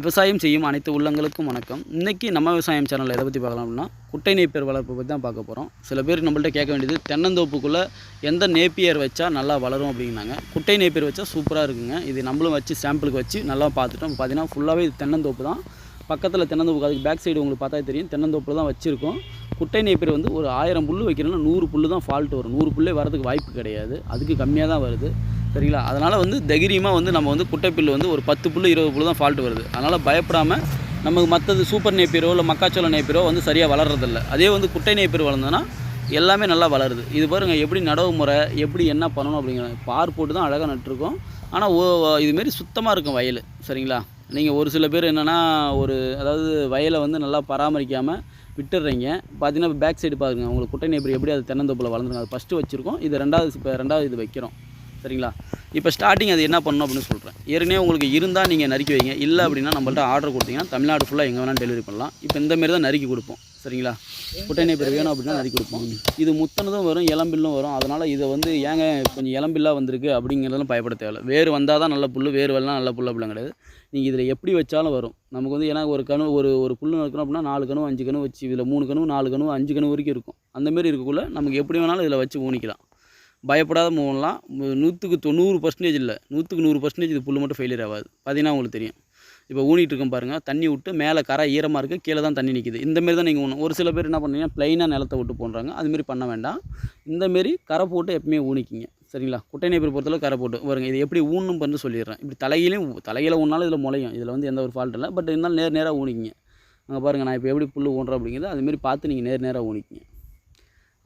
விவசாயம் செய்யும் அனைத்து உள்ளங்களுக்கும் வணக்கம். இன்றைக்கி நம்ம விவசாயம் சேனலில் எதை பற்றி பார்க்கலாம் அப்படின்னா குட்டை நேப்பியர் வளர்ப்பு பற்றி தான் பார்க்க போகிறோம் சில பேர் நம்மள்ட்ட கேட்க வேண்டியது தென்னந்தோப்புக்குள்ளே எந்த நேப்பியர் வச்சா நல்லா வளரும் அப்படின்னாங்க. குட்டை நேப்பியர் வச்சா சூப்பராக இருக்குங்க. இது நம்மளும் வச்சு சாம்பிளுக்கு வச்சு நல்லா பார்த்துட்டோம். பார்த்தீங்கன்னா ஃபுல்லாகவே இது தென்னந்தோப்பு தான். பக்கத்தில் தென்னந்தோப்பு அதுக்கு பேக் சைடு உங்களுக்கு பார்த்தா தெரியும். தென்னந்தோப்பில் தான் வச்சுருக்கோம். குட்டை நேப்பியர் வந்து ஒரு ஆயிரம் புல் வைக்கிறோன்னா நூறு புல் தான் ஃபால்ட் வரும். நூறு புல்லே வரதுக்கு வாய்ப்பு கிடையாது. அதுக்கு கம்மியாக தான் வருது. சரிங்களா? அதனால் வந்து தைரியமாக வந்து நம்ம வந்து குட்டை புல்லு வந்து ஒரு பத்து புல்லு இருபது புல்லு தான் ஃபால்ட் வருது. அதனால் பயப்படாமல் நமக்கு மற்றது சூப்பர் நேப்பியரோ இல்லை மக்காச்சோள நேப்பியரோ வந்து சரியாக வளர்றதில்ல. அதே வந்து குட்டை நேப்பியர் வளர்ந்தோன்னா எல்லாமே நல்லா வளருது. இது பாருங்கள் எப்படி நடவு முறை எப்படி என்ன பண்ணணும் அப்படிங்கிற பார் போட்டு தான் அழகாக நட்டுருக்கோம். ஆனால் ஓ இதுமாரி சுத்தமாக இருக்கும் வயல் சரிங்களா? நீங்கள் ஒரு சில பேர் என்னென்னா ஒரு அதாவது வயலை வந்து நல்லா பராமரிக்காமல் விட்டுடுறீங்க பார்த்தீங்கன்னா பேக் சைடு பாருங்க உங்களுக்கு குட்டை நேப்பர் எப்படி அது தென்னந்தோப்பில் வளர்ந்துருங்க அது ஃபஸ்ட்டு வச்சுருக்கோம். இது ரெண்டாவது இப்போ ரெண்டாவது இது வைக்கிறோம். சரிங்களா? இப்போ ஸ்டார்டிங் அது என்ன பண்ணணும் அப்படின்னு சொல்கிறேன் ஏற்கனவே உங்களுக்கு இருந்தால் நீங்கள் நறுக்கி வைங்க. இல்லை அப்படின்னா நம்மள்ட்ட ஆர்டர் கொடுத்தீங்கன்னா தமிழ்நாடு ஃபுல்லாக எங்கே வேணாலும் டெலிவரி பண்ணலாம். இப்போ இந்த மாரி தான் நறுக்கி கொடுப்போம். சரிங்களா? குட்டை பேர் வேணும் அப்படின்னா நறுக்கி கொடுப்போம். இது முத்தனதும் வரும் இளம்பில்லும் வரும். அதனால் இதை வந்து ஏங்க கொஞ்சம் இளம்பில்லாக வந்திருக்கு அப்படிங்கிறதெல்லாம் பயப்பட தேவையில்ல. வேறு வந்தால் தான் நல்ல புல் வேர் வரலாம் நல்ல புல் அப்படிலாம் கிடையாது. நீங்கள் இதில் எப்படி வச்சாலும் வரும். நமக்கு வந்து ஏன்னா ஒரு கணு ஒரு ஒரு புல் நடக்கணும் அப்படின்னா நாலு கணு அஞ்சு கணு வச்சு இதில் மூணு கணு நாலு கணு அஞ்சு கணு வரைக்கும் இருக்கும். அந்தமாரி இருக்கக்குள்ளே நமக்கு எப்படி வேணாலும் இதில் வச்சு ஊனிக்கலாம். பயப்படாத மூவலாம் நூற்றுக்கு தொண்ணூறு பர்சன்டேஜ் இல்லை. நூற்றுக்கு நூறு பர்சன்டேஜ் இது புல் மட்டும் ஃபெயிலியர் ஆகாது. பார்த்தீங்கன்னா உங்களுக்கு தெரியும். இப்போ ஊனிட்டு இருக்கோம் பாருங்கள் தண்ணி விட்டு மேலே கரை ஈரமாக இருக்குது கீழே தான் தண்ணி நிற்கிது இந்தமாரி தான் நீங்கள் ஊணும் ஒரு சில பேர் என்ன பண்ணுறீங்கன்னா ப்ளைனாக நிலத்தை விட்டு போடுறாங்க அதுமாரி பண்ண வேண்டாம். இந்தமாரி கரை போட்டு எப்பவுமே ஊனிக்கிங்க. சரிங்களா? குட்டை நேப்பர் பொறுத்தளவு கரை போட்டு. வருங்க இது எப்படி ஊனும் பண்ணி சொல்லிடுறேன். இப்படி தலையிலையும் தலையில் ஊனாலும் இதில் முளையும். இதில் வந்து எந்த ஒரு ஃபால்ட் இல்லை. பட் இருந்தாலும் நேர் நேராக ஊனிக்கிங்க. அங்கே பாருங்கள் நான் இப்போ எப்படி புல் ஊன்றேன் அப்படிங்கிறது அதுமாரி பார்த்து நீங்கள் நேர் நேராக ஊனிக்கிங்க.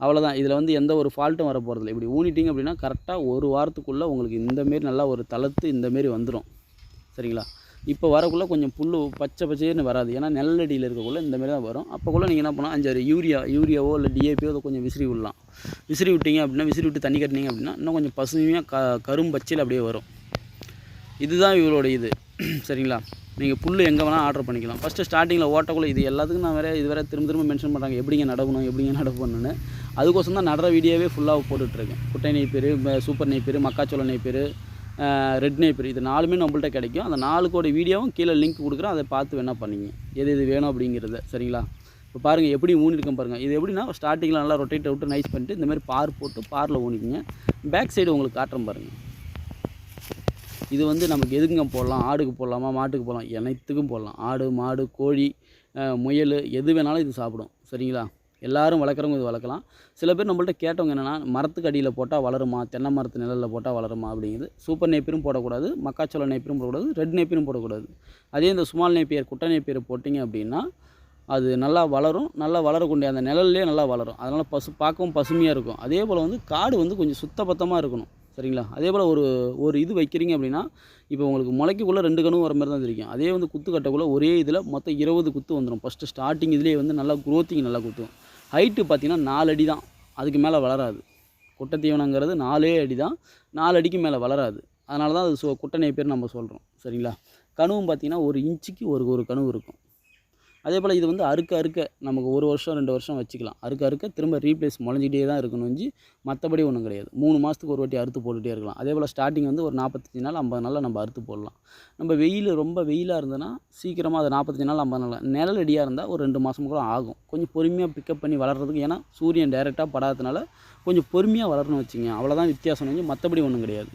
அவ்வளோதான் இதில் வந்து எந்த ஒரு ஃபால்ட்டும் வர போகிறதில்ல இப்படி ஊனிட்டிங்க அப்படின்னா கரெக்டாக ஒரு வாரத்துக்குள்ளே உங்களுக்கு இந்தமாரி நல்லா ஒரு தளர்த்து இந்தமாரி வந்துடும் சரிங்களா? இப்போ வரக்குள்ளே கொஞ்சம் புல் பச்சை பச்சைன்னு வராது. ஏன்னா நெல்லடியில் இருக்கக்குள்ளே இந்தமாரி தான் வரும். அப்போக்குள்ளே நீங்கள் என்ன பண்ணலாம்? அஞ்சாறு யூரியா யூரியாவோ இல்லை டிஏபியோ அதை கொஞ்சம் விசிறி விடலாம். விசிறி விட்டீங்க அப்படின்னா விசிறி விட்டு தண்ணி கட்டினீங்க அப்படின்னா இன்னும் கொஞ்சம் பசுமையாக க கரும்பச்சையில் அப்படியே வரும். இதுதான் இவரோட இது. சரிங்களா? நீங்கள் புல் எங்கே வேணால் ஆர்டர் பண்ணிக்கலாம். ஃபஸ்ட்டு ஸ்டார்டிங்கில் ஓட்டக்குள்ளே இது எல்லாத்துக்கும் நான் வேறு இது வேறு திரும்ப திரும்ப மென்ஷன் பண்ணுறாங்க எப்படிங்க நடக்கணும் எப்படிங்க நடக்கணும்னு. அதுக்கோசம் தான் நடுற வீடியோவே ஃபுல்லாக போட்டுட்ருக்கேன் குட்டை நெய்ப்பேர் சூப்பர் நெய்ப்பேர் மக்காச்சோள நெய்ப்பேர் ரெட் நெய்ப்பேர் இது நாலுமே நம்மள்ட்ட கிடைக்கும். அந்த நாலு கோடி வீடியோவும் கீழே லிங்க் கொடுக்குறேன். அதை பார்த்து வேணால் பண்ணிங்க. எது எது வேணும் அப்படிங்கிறத சரிங்களா? இப்போ பாருங்கள் எப்படி ஊனிருக்கேன் பாருங்கள் இது எப்படின்னா ஸ்டார்டிங்கில் நல்லா ரொட்டேட் விட்டு நைஸ் பண்ணிட்டு இந்தமாதிரி பார் போட்டு பாரில் ஊனிக்கிங்க. பேக் சைடு உங்களுக்கு காட்டுறேன் பாருங்கள் இது வந்து நமக்கு எதுக்குங்க போடலாம்? ஆடுக்கு போடலாமா? மாட்டுக்கு போடலாம்? அனைத்துக்கும் போடலாம். ஆடு மாடு கோழி முயல் எது வேணாலும் இது சாப்பிடும். சரிங்களா? எல்லாரும் வளர்க்குறவங்க இது வளர்க்கலாம். சில பேர் நம்மள்ட்ட கேட்டவங்க என்னென்னா மரத்துக்கு அடியில் போட்டால் வளருமா? தென்னை மரத்து நிழலில் போட்டால் வளருமா? அப்படிங்கிறது. சூப்பர் நேப்பியரும் போடக்கூடாது. மக்காச்சோள நேப்பியரும் போடக்கூடாது. ரெட் நேப்பியரும் போடக்கூடாது. அதே இந்த சுமால் நேப்பியர் குட்டை நேப்பியர் போட்டிங்க அப்படின்னா அது நல்லா வளரும். நல்லா வளரக்கூடிய அந்த நிழல்லே நல்லா வளரும். அதனால் பசு பார்க்கவும் பசுமையாக இருக்கும். அதே போல் வந்து காடு வந்து கொஞ்சம் சுத்தபத்தமாக இருக்கணும். சரிங்களா? அதே போல் ஒரு ஒரு இது வைக்கிறீங்க அப்படின்னா இப்போ உங்களுக்கு முளைக்குள்ளே ரெண்டு கணும் வர மாதிரி தான் தெரியும். அதே வந்து குத்து கட்டக்குள்ளே ஒரே இதில் மொத்தம் இருபது குத்து வந்துடும் ஃபஸ்ட்டு ஸ்டார்டிங் இதுலேயே வந்து நல்லா குரோத்திங் நல்லா குத்தும் ஹைட்டு பார்த்தீங்கன்னா நாலு அடி தான். அதுக்கு மேலே வளராது. குட்டை தீவனங்கிறது நாலே அடி தான். நாலு அடிக்கு மேலே வளராது. அதனால தான் அது சோ குட்டனை பேர் நம்ம சொல்கிறோம் சரிங்களா? கணுவும் பார்த்தீங்கன்னா ஒரு இன்ச்சுக்கு ஒரு ஒரு கணு இருக்கும். அதே போல் இது வந்து அறுக்க அறுக்க நமக்கு ஒரு வருஷம் ரெண்டு வருஷம் வச்சுக்கலாம். அறுக்க அறுக்க திரும்ப ரீப்ளேஸ் முளைஞ்சிக்கிட்டே தான் இருக்கணும்னு மற்றபடி ஒன்றும் கிடையாது. மூணு மாதத்துக்கு ஒரு வாட்டி அறுத்து போட்டுகிட்டே இருக்கலாம். அதே போல் ஸ்டார்டிங் வந்து ஒரு நாற்பத்தஞ்சு நாள் ஐம்பது நாளில் நம்ம அறுத்து போடலாம். நம்ம வெயில் ரொம்ப வெயிலாக இருந்ததுன்னா சீக்கிரமாக அது நாற்பத்தஞ்சு நாள் ஐம்பது நாள் நிழல் அடியாக இருந்தால் ஒரு ரெண்டு மாதம் கூட ஆகும். கொஞ்சம் பொறுமையாக பிக்கப் பண்ணி வளர்கிறதுக்கு ஏன்னா சூரியன் டைரெக்டாக படாததுனால கொஞ்சம் பொறுமையாக வளரணும் வச்சுங்க அவ்வளோதான் வித்தியாசம் வச்சு மற்றபடி ஒன்றும் கிடையாது.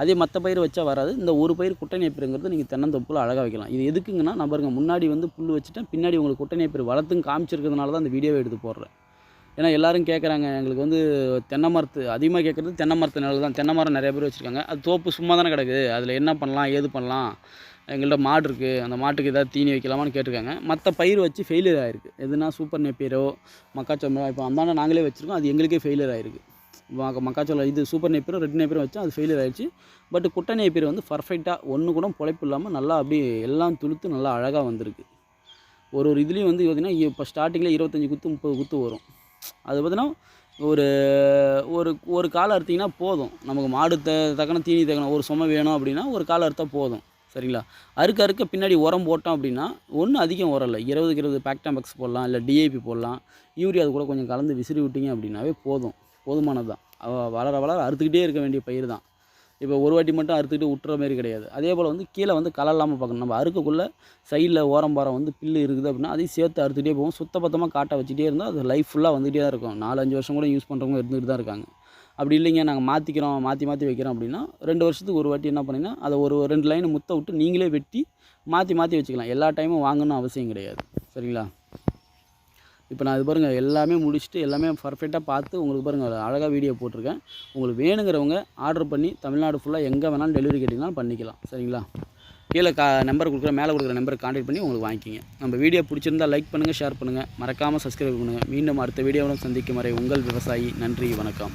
அதே மற்ற பயிர் வச்சா வராது. இந்த ஒரு பயிர் குட்டை நேப்பிருங்கிறது நீங்கள் தென்னந்தோப்பில் அழகாக வைக்கலாம். இது எதுக்குங்கன்னா நான் முன்னாடி வந்து புல் வச்சுட்டேன். பின்னாடி உங்களுக்கு குட்டை நேப்பிரு வளர்த்துன்னு காமிச்சிருக்கிறதுனால தான் அந்த வீடியோவை எடுத்து போடுறேன். ஏன்னா எல்லாரும் கேட்குறாங்க எங்களுக்கு வந்து தென்னை மரத்து அதிகமாக கேட்குறது தென்னை மரத்து நிழல் தான். தென்னை மரம் நிறைய பேர் வச்சுருக்காங்க. அது தோப்பு சும்மா தானே கிடக்குது அதில் என்ன பண்ணலாம் ஏது பண்ணலாம் எங்கள்கிட்ட மாடு இருக்குது அந்த மாட்டுக்கு ஏதாவது தீனி வைக்கலாமான்னு கேட்டிருக்காங்க. மற்ற பயிர் வச்சு ஃபெயிலியர் ஆகிருக்கு எதுனா சூப்பர் நெப்பீரோ மக்காச்சோளம் இப்போ அந்தாண்ட நாங்களே வச்சுருக்கோம். அது எங்களுக்கே ஃபெயிலியர் ஆகிருக்கு மக்காச்சோளம் இது சூப்பர் நெய்ப்பீரும் ரெட் நெய்ப்பீரும் வச்சு அது ஃபெயிலியர் ஆயிடுச்சு. பட் குட்டை நெய்ப்பீர் வந்து பர்ஃபெக்டாக ஒன்று கூட பொழைப்பு இல்லாமல் நல்லா அப்படியே எல்லாம் துளுத்து நல்லா அழகாக வந்திருக்கு. ஒரு ஒரு இதுலேயும் வந்து பார்த்திங்கன்னா இப்போ ஸ்டார்டிங்கில் இருபத்தஞ்சி குத்து முப்பது குத்து வரும். அது பார்த்தீங்கன்னா ஒரு ஒரு ஒரு காலை அறுத்திங்கன்னா போதும். நமக்கு மாடு த தக்கன தீனி தக்கணும் ஒரு சுமை வேணும் அப்படின்னா ஒரு காலை அறுத்தால் போதும். சரிங்களா? அறுக்க அறுக்க பின்னாடி உரம் போட்டோம் அப்படின்னா ஒன்றும் அதிகம் உரம் இல்லை. இருபதுக்கு இருபது பேக்டாம்பெக்ஸ் போடலாம் இல்லை டிஏபி போடலாம். யூரியா அது கூட கொஞ்சம் கலந்து விசிறி விட்டீங்க அப்படின்னாவே போதும். போதுமானது தான் வளர வளர அறுத்துக்கிட்டே இருக்க வேண்டிய பயிர் தான். இப்போ ஒரு வாட்டி மட்டும் அறுத்துக்கிட்டு விட்டுற மாதிரி கிடையாது. அதே போல் வந்து கீழே வந்து களை இல்லாமல் பார்க்கணும். நம்ம அறுக்கக்குள்ளே சைடில் ஓரம்பாரம் வந்து பில்லு இருக்குது அப்படின்னா அதையும் சேர்த்து அறுத்துக்கிட்டே போகும் சுத்தபத்தமாக காட்டை வச்சுட்டே இருந்தால் அது லைஃப் ஃபுல்லாக வந்துகிட்டே தான் இருக்கும். நாலஞ்சு வருஷம் கூட யூஸ் பண்ணுறவங்க இருந்துகிட்டு தான் இருக்காங்க. அப்படி இல்லைங்க நாங்கள் மாற்றிக்கிறோம் மாற்றி மாற்றி வைக்கிறோம் அப்படின்னா ரெண்டு வருஷத்துக்கு ஒரு வாட்டி என்ன பண்ணிங்கன்னா அதை ஒரு ரெண்டு லைன் முத்த விட்டு நீங்களே வெட்டி மாற்றி மாற்றி வச்சுக்கலாம். எல்லா டைமும் வாங்கணும் அவசியம் கிடையாது. சரிங்களா? இப்போ நான் இது பாருங்கள் எல்லாமே முடிச்சுட்டு எல்லாமே பர்ஃபெக்டாக பார்த்து உங்களுக்கு பாருங்கள் அழகாக வீடியோ போட்டிருக்கேன். உங்களுக்கு வேணுங்கிறவங்க ஆர்டர் பண்ணி தமிழ்நாடு ஃபுல்லாக எங்கே வேணாலும் டெலிவரி கேட்டிங்கனாலும் பண்ணிக்கலாம். சரிங்களா? கீழே கா நம்பர் கொடுக்குற மேலே கொடுக்குற நம்பர் காண்டாக்ட் பண்ணி உங்களுக்கு வாங்கிக்கிங்க. நம்ம வீடியோ பிடிச்சிருந்தா லைக் பண்ணுங்கள் ஷேர் பண்ணுங்கள் மறக்காமல் சப்ஸ்கிரைப் பண்ணுங்கள் மீண்டும் அடுத்த வீடியோவுடன் சந்திக்கும் வரை உங்கள் விவசாயி நன்றி வணக்கம்.